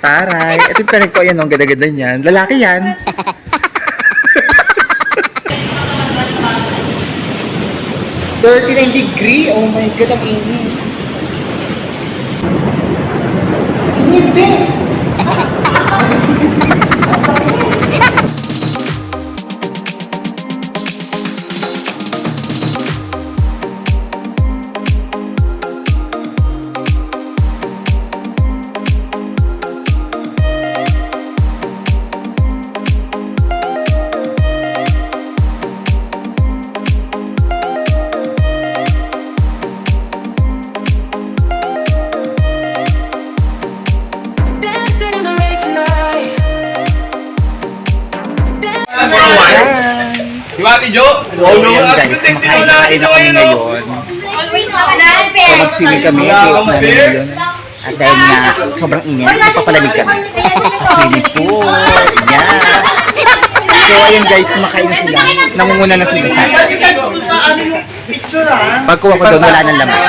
Taray. Ito yung pinag ko, yan, ang ganda-ganda niyan. Lalaki yan. Thirty-nine degree? Oh my God, ang. Init Di ba, Ate Jo? So, ayan guys, kumakain na kami ngayon. So, magsinig kami, namin ngayon. At dahil nga, sobrang init, ipapalamig kami. Sa swimming pool. Yan. So, ayun guys, kumakain na sila. Nangunguna na sila sa Pagkuha ko doon, wala nang laman.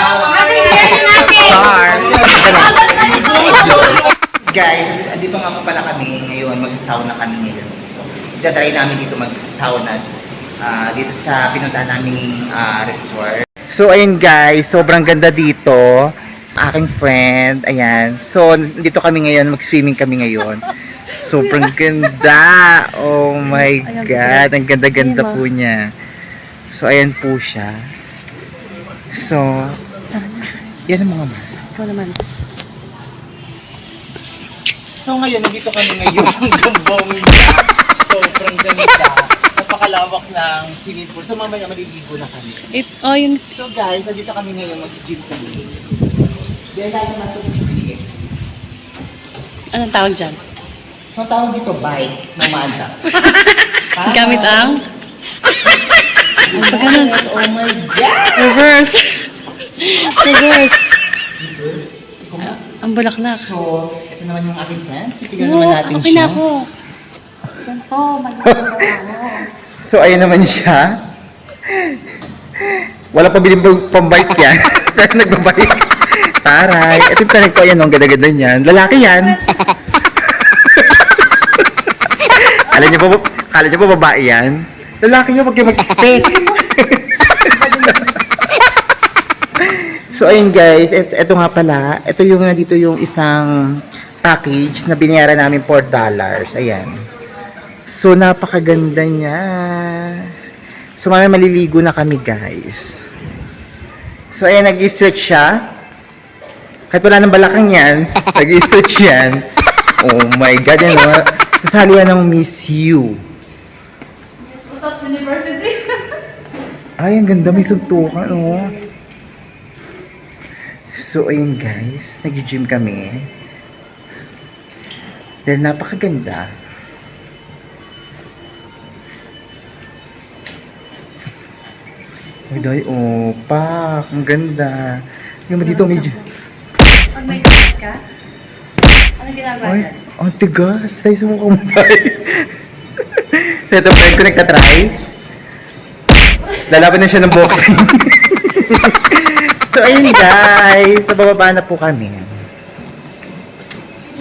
Char! Guys, andito nga pala kami ngayon, mag-sauna kami ngayon. Itatry namin dito mag-sauna ah, dito sa pinuntahan naming ah, resort. So ayun guys, sobrang ganda dito sa aking friend. Ayan. So dito kami ngayon, mag-swimming kami ngayon. Sobrang ganda. Oh my god, ang ganda-ganda po niya. So ayan po siya. So yan ang mga ma. Ikaw naman. So ngayon, nandito kami ngayon ng gambong niya. Sobrang ganda. Napakalawak ng swimming pool. So mamaya maliligo na kami. It, oh, yun. So guys, nandito kami ngayon, mag-gym kami. Natin natin ito Anong tawag dyan? So ang tawag dito, bike ng manda. Gamit ang? Ang. Oh my God! Reverse. Reverse. Ang bulaklak. So, ito naman yung aking friend. Titignan naman natin okay siya. na ako. Ganito, magiging So, ayun naman siya. Wala pa biling pambike yan. Pero nagbabike. Taray. Ito yung pinag ko, yan, ang ganda-ganda niyan. Lalaki yan. Kala niyo pa, kala niyo pa babae yan? Lalaki yan, wag kayo mag-expect. so, ayun guys, ito, ito nga pala, ito yung nandito yung isang package na binayaran namin $4. Ayan. So, napakaganda niya. So, mamaya maliligo na kami, guys. So, ayan, nag-stretch siya. Kahit wala nang balakang yan, nag-stretch yan. Oh my God, yan o. Sasali yan ng Miss You. Ay, ang ganda. May suntukan, oh. So, ayun guys. Nag-gym kami. Dahil napakaganda. Ay, dahil, oh, pak. Ang ganda. Yung dito medyo... Pag may gamit ka, ano ginagawa Ay, dyan? ang tigas. Dahil sa mukha mo tayo. so, ito friend ko nagtatry. Lalaban na siya ng boxing. so, ayun guys. Sa bababa na po kami.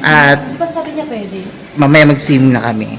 At Di ba sabi niya pwede? mamaya mag-swim na kami.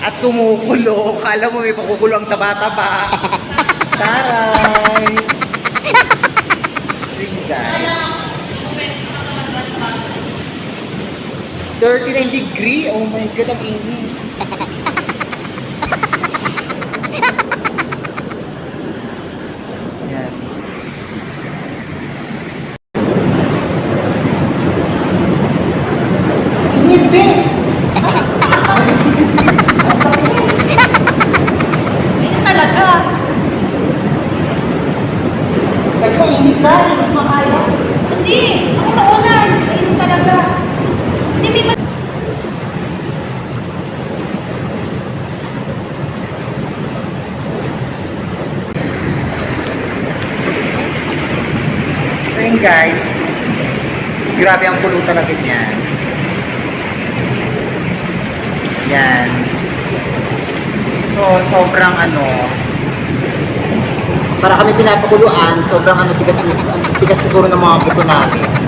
at kumukulo. Kala mo may pakukulo ang taba-taba. Taray! Sige guys. 39 degree? Oh my God, ang init. guys, grabe ang kulo talaga niyan. Yan. So, sobrang ano, para kami pinapakuluan, sobrang ano, tigas, tigas siguro ng mga buto namin.